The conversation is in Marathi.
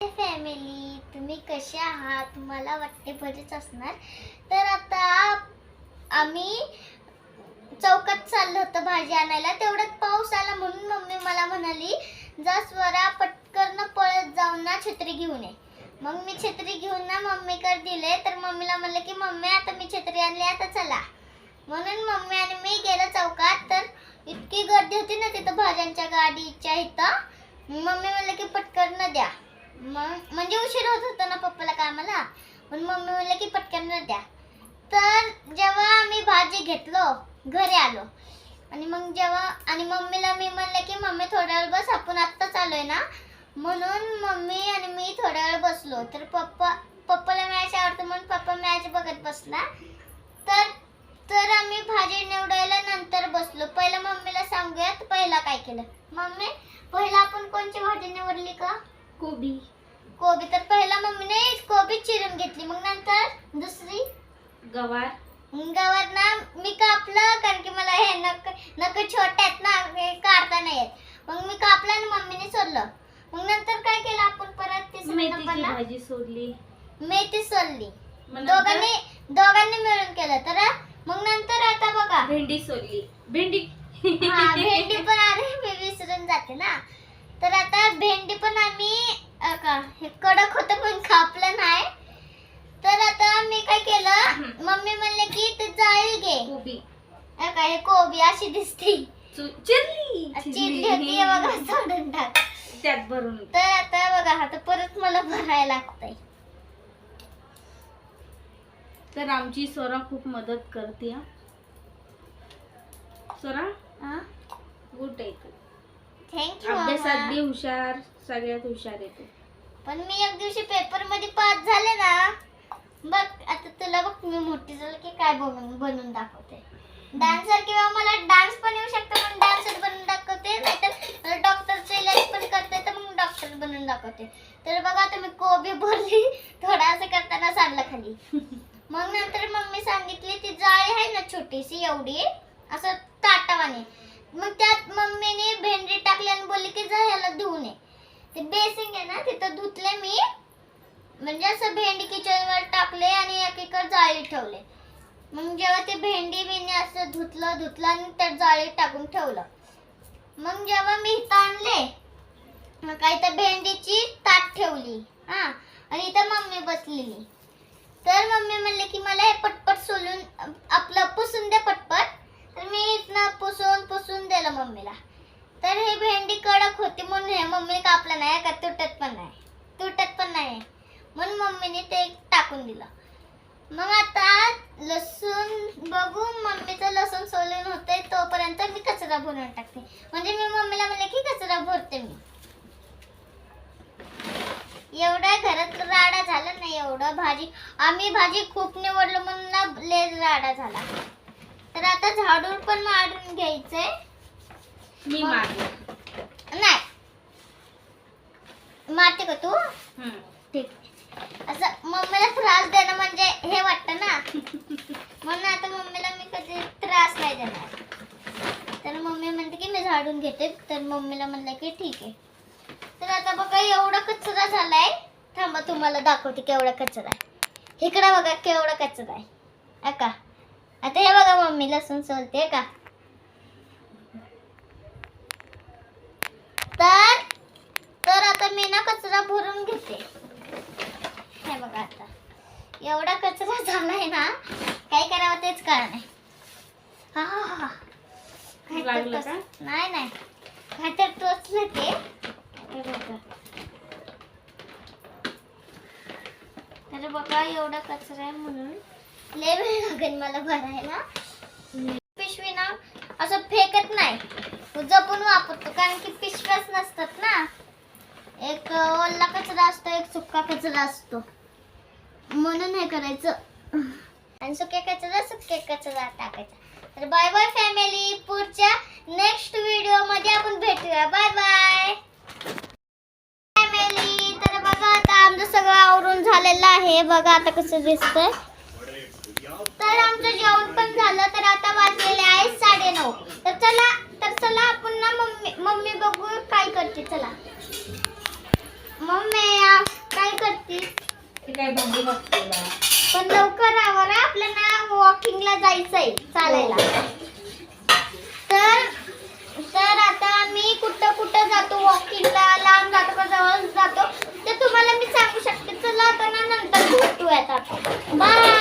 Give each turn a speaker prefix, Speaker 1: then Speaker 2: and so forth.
Speaker 1: फॅमिली तुम्ही कसे आहात? मला वाटते बरेच असणार. तर आता आम्ही चौकात चाललं होतं भाजी आणायला. तेवढ्यात पाऊस आला म्हणून मम्मी मला म्हणाली जा स्वरा पटकन पळत जाऊन ना छत्री घेऊन ये. मग मी छत्री घेऊन ना मम्मीकडे दिले. तर मम्मीला म्हणलं की मम्मी आता मी छत्री आणली आता चला. म्हणून मम्मी आणि मी गेलो चौकात. तर इतकी गर्दी होती ना तिथं भाज्यांच्या गाडीच्या इथं. मम्मी म्हणलं की पटकन द्या. मग म्हणजे उशीर होत होता ना पप्पाला कामाला? म्हणून मम्मी म्हणलं की पटकन न द्या. तर जेव्हा आम्ही भाजी घेतलो घरी आलो आणि मग जेव्हा आणि मम्मीला मी म्हणलं की मम्मी थोड्या वेळ बस आपण आत्ताच आलोय ना? म्हणून मम्मी आणि मी थोड्या वेळ बसलो. तर पप्पा पप्पाला मॅच आवडतो म्हणून पप्पा मॅच बघत बसला. तर तर आम्ही भाजी निवडायला नंतर बसलो. पहिलं मम्मीला सांगूयात पहिला काय केलं. मम्मी पहिला आपण कोणची भाजी निवडली का
Speaker 2: कोबी.
Speaker 1: कोबी तर पहिला मम्मीने कोबी चिरून घेतली. मग नंतर दुसरी?
Speaker 2: गवार.
Speaker 1: गवार ना मी कापलं कारण की मला हे नक नक छोटे आहेत ना हे काढता नाही येत. मग मी कापलं आणि मम्मीने सोडलं. मग नंतर काय केलं आपण परत
Speaker 2: मेथीची भाजी सोडली.
Speaker 1: मेथी सोडली.
Speaker 2: मग नंतर?
Speaker 1: दोघांनी दोघांनी मिळून केलं. तर मग नंतर आता बघा.
Speaker 2: भेंडी सोडली. भेंडी.
Speaker 1: हा भेंडी पण अरे मी विसरून जाते ना. तर आता भेंडी पण आम्ही का हे कडक होतं पण कापलं नाही. तर आता मी काय केलं मम्मी म्हणले की ते जाळी घे.
Speaker 2: कोबी.
Speaker 1: का हे कोबी अशी दिसते.
Speaker 2: चु- चिरली
Speaker 1: चिरली. होती हे बघा सोडून टाक.
Speaker 2: त्यात भरून.
Speaker 1: तर आता बघा आता परत मला भरायला लागतंय.
Speaker 2: तर आमची सोरा खूप मदत करते हा. सोरा
Speaker 1: हा
Speaker 2: गुड तू
Speaker 1: थँक्यू
Speaker 2: अभ्यासात बी हुशार सगळ्यात हुशार आहे तू.
Speaker 1: पण मी एक दिवशी पेपरमध्ये पास झाले ना बघ आता तुला बघ मी मोठी झाली की काय बनवून बनवून दाखवते. डान्सर किंवा मला डान्स पण येऊ शकतो पण डान्सर बनवून दाखवते नाहीतर डॉक्टरचं इलाज पण करते तर मग डॉक्टर बनवून दाखवते. तर बघा तुम्ही कोबी भरली थोडा असं करताना सांडलं खाली. मग नंतर मम्मी सांगितली ती जाळी आहे ना छोटीशी एवढी असं ताटावाने मग त्यात मम्मीने भेंडी टाकली आणि बोलली की जा ह्याला धुवून ये. ते बेसिंग आहे ना तिथं धुतले मी. म्हणजे असं भेंडी किचनवर टाकले आणि एकीकडे जाळी ठेवले. मग जेव्हा ते भेंडी बिंडी असं धुतलं धुतलं आणि त्यात जाळीत टाकून ठेवलं. मग जेव्हा मी इथं आणले मग काय तर भेंडीची ताट ठेवली. हा आणि इथं मम्मी बसलेली. तर मम्मी म्हणले की मला हे पटपट सोलून अ, आपलं पुसून दे पटपट तर मी इथनं पुसून पुसून दिलं मम्मीला तर हे भेंडी कडक होती म्हणून हे मम्मीने कापलं नाही का तुटत पण नाही तुटत पण नाही म्हणून मम्मीने ते टाकून दिलं. मग आता लसूण बघू मम्मीचं लसूण सोलून होते तोपर्यंत मी कचरा भरून टाकते. म्हणजे मी मम्मीला म्हणले की कचरा भरते मी. एवढा घरात राडा झाला नाही एवढं भाजी. आम्ही भाजी खूप निवडलो म्हणून ना लय राडा झाला. तर आता झाडून पण मारून घ्यायचंय.
Speaker 2: मी
Speaker 1: मागे नाही. मारते का तू
Speaker 2: हम्म.
Speaker 1: ठीक असं मम्मीला त्रास देणं म्हणजे हे वाटतं ना म्हणून आता मम्मीला मी कधी त्रास नाही देणार. तर मम्मी म्हणते की मी झाडून घेते. तर मम्मीला म्हणलं की ठीक आहे. तर आता बघा एवढा कचरा झालाय. थांबा तुम्हाला दाखवते केवढा कचरा आहे. इकडं बघा केवढा कचरा आहे. का आता हे बघा मम्मी लसूण सोलते का तर तर आता मी ना कचरा भरून घेते हे बघा आता एवढा कचरा झालाय ना काय करावं तेच कळ नाही हा, हा, हा. नाही टोचलं ते. बघा. तर बघा एवढा कचरा आहे म्हणून. लय वेळ लागेल मला भरायला. पिशवी ना असं फेकत नाही. जपून वापरतो कारण की पिशव्याच नसतात ना. एक ओला कचरा असतो एक सुका कचरा असतो. म्हणून हे करायचं. आणि सुक्या कचरा सुक्या कचरा टाकायचा. तर बाय बाय फॅमिली पुढच्या नेक्स्ट व्हिडिओमध्ये आपण भेटूया. बाय बाय फॅमिली तर बघा आता आमचं सगळं आवरून झालेलं आहे. बघा आता कसं दिसतंय. मम्मी बघते पण लवकर आवर आपल्याला वॉकिंगला जायचंय चालायला. हो. तर तर आता आम्ही कुठं कुठं जातो वॉकिंगला लांब जातो का जवळ जातो
Speaker 2: ते तुम्हाला मी सांगू
Speaker 1: शकते. चला आता ना नंतर भेटूयात आपण. बाय